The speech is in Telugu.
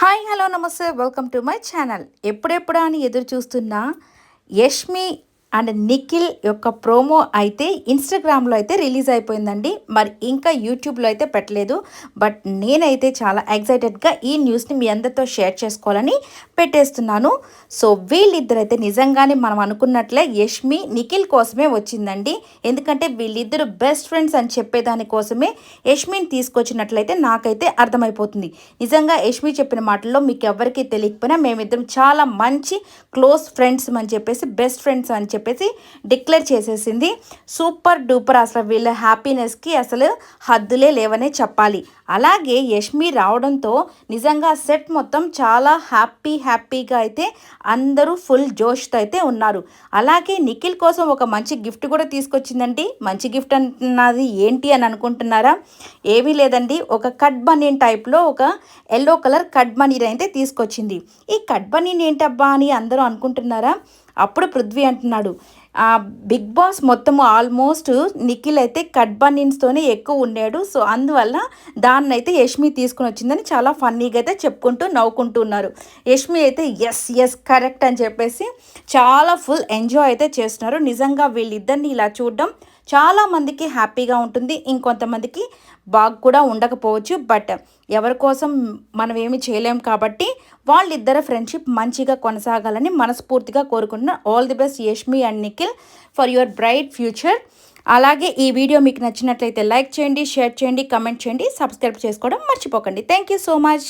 Hi hello namaste. Welcome to my channel. ఎప్పుడెప్పుడా అని ఎదురు చూస్తున్న యష్మి అండ్ నిఖిల్ యొక్క ప్రోమో అయితే ఇన్స్టాగ్రామ్లో అయితే రిలీజ్ అయిపోయిందండి. మరి ఇంకా యూట్యూబ్లో అయితే పెట్టలేదు. బట్ నేనైతే చాలా ఎక్సైటెడ్గా ఈ న్యూస్ని మీ అందరితో షేర్ చేసుకోవాలని పెట్టేస్తున్నాను. సో వీళ్ళిద్దరైతే నిజంగానే మనం అనుకున్నట్లే యష్మి నిఖిల్ కోసమే వచ్చిందండి. ఎందుకంటే వీళ్ళిద్దరు బెస్ట్ ఫ్రెండ్స్ అని చెప్పేదాని కోసమే యష్మిని తీసుకొచ్చినట్లయితే నాకైతే అర్థమైపోతుంది. నిజంగా యష్మి చెప్పిన మాటల్లో మీకు ఎవరికీ తెలియకపోయినా మేమిద్దరం చాలా మంచి క్లోజ్ ఫ్రెండ్స్ అని చెప్పేసి బెస్ట్ ఫ్రెండ్స్ అని చెప్పేసి డిక్లేర్ చేసేసింది. సూపర్ డూపర్ అసలు వీళ్ళ హ్యాపీనెస్కి అసలు హద్దులే లేవనే చెప్పాలి. అలాగే యష్మి రావడంతో నిజంగా సెట్ మొత్తం చాలా హ్యాపీ హ్యాపీగా అయితే అందరూ ఫుల్ జోష్తో అయితే ఉన్నారు. అలాగే నిఖిల్ కోసం ఒక మంచి గిఫ్ట్ కూడా తీసుకొచ్చిందండి. మంచి గిఫ్ట్ అన్నది ఏంటి అని అనుకుంటున్నారా? ఏమీ లేదండి. ఒక కట్ బనీన్ టైప్లో ఒక ఎల్లో కలర్ కట్ బనీన్ అయితే తీసుకొచ్చింది. ఈ కట్ బనీన్ ఏంటబ్బా అని అందరూ అనుకుంటున్నారా? అప్పుడు పృథ్వీ అంటున్నాడు బిగ్ బాస్ మొత్తం ఆల్మోస్ట్ నిఖిల్ అయితే కట్ బన్నీన్స్తోనే ఎక్కువ ఉన్నాడు. సో అందువల్ల దాన్ని అయితే యష్మి తీసుకుని వచ్చిందని చాలా ఫన్నీగా అయితే చెప్పుకుంటూ నవ్వుకుంటూ ఉన్నారు. యష్మి అయితే ఎస్ ఎస్ కరెక్ట్ అని చెప్పేసి చాలా ఫుల్ ఎంజాయ్ అయితే చేస్తున్నారు. నిజంగా వీళ్ళిద్దరిని ఇలా చూడడం చాలామందికి హ్యాపీగా ఉంటుంది. ఇంకొంతమందికి బాగా కూడా ఉండకపోవచ్చు. బట్ ఎవరి కోసం మనం ఏమి చేయలేం కాబట్టి వాళ్ళిద్దరి ఫ్రెండ్షిప్ మంచిగా కొనసాగాలని మనస్ఫూర్తిగా కోరుకుంటున్నాను all the best Yashmi and Nikhil. For your bright future. అలాగే ఈ వీడియో మీకు నచ్చినట్లయితే లైక్ చేయండి షేర్ చేయండి కమెంట్ చేయండి సబ్స్క్రైబ్ చేసుకోవడం మర్చిపోకండి. Thank you so much.